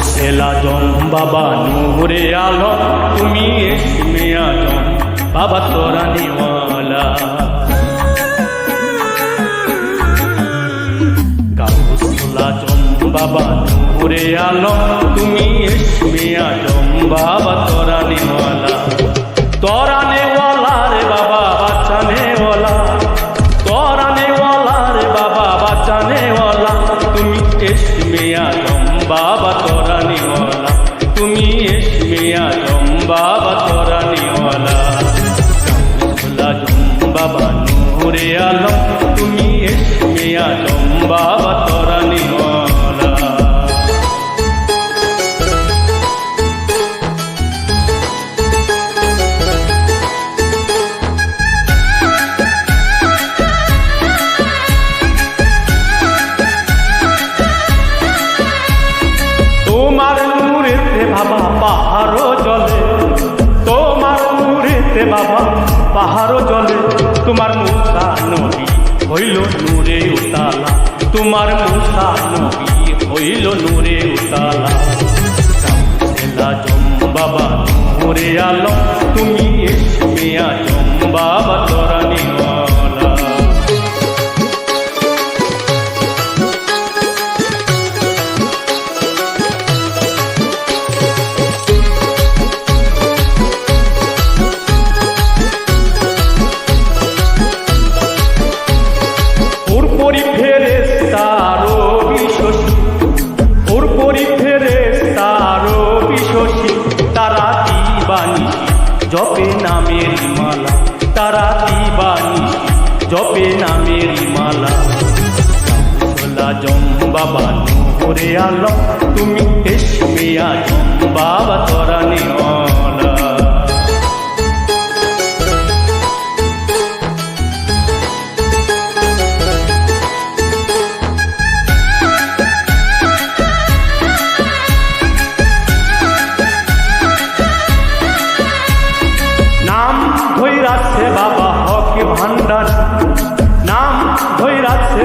আজম বাবা নূরে আলম তুমি এসমে আজম বাবা তোরা নিওয়ালা। গাউসুল আজম বাবা নূরে আলম তুমি এসমে আজম বাবা তোরা নিওয়ালা। তোরা নেওয়ালা রে বাবা, বাচ্চা নেওয়ালা। রে বাবা, বাচ্চা তুমি এসমে আজম বাবা বাবা পাহাড়ও জলে তোমার মুসা নদী হইল নূরে উতালা। তোমার মুসা নদী হইল নূরে উতালা। জম বাবা নূরে আলম, তুমি এসে আজম বাবা তোরা জপে নামের মালা। জম্বা বানু নূরে আলম তুমি এসবে আজম বাবা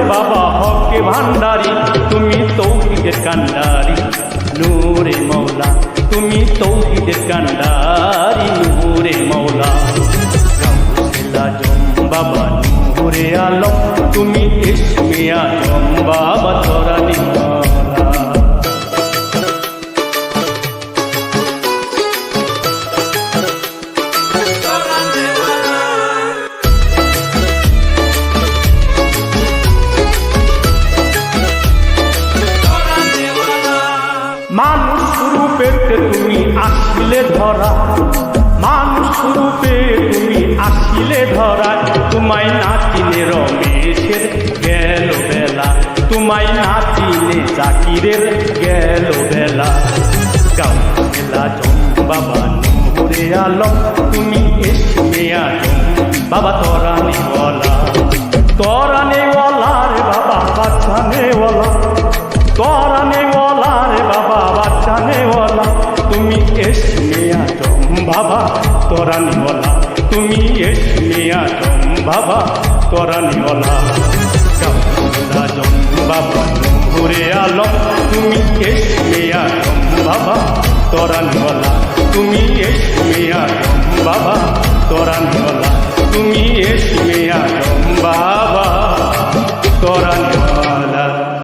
বাবা হকে ভান্ডারি তুমি তৌহিদের কান্ডারি নূরে মৌলা তুমি তৌহিদের কান্ডারি মানুষ রূপে তুমি আসিলে ধরা তোমায় নাচিনে রমেশের গেল বেলা। তোমায় নাচিনে জাকিরের গেল বেলা। গাও বেলা জম বাবা নূরে আলম, তুমি এসমে আজম, বাবা তোরা নেওয়ালা তোরা নেওয়ালা রে বাবা, বাচ্চা নেওয়ালা তোরা নেওয়ালা রে বাবা, বাচ্চা নেওয়ালা তুমি আজম বাবা, তোরা নিমলা তুমি এসমিয়া জম বাবা, তোরা কাউলা জম বাবা ঘুরে আলম তুমি এসমিয়া জম বাবা, তোরা নেওয়ালা তুমি এসমিয়া জম বাবা, তোরা নেওয়ালা তুমি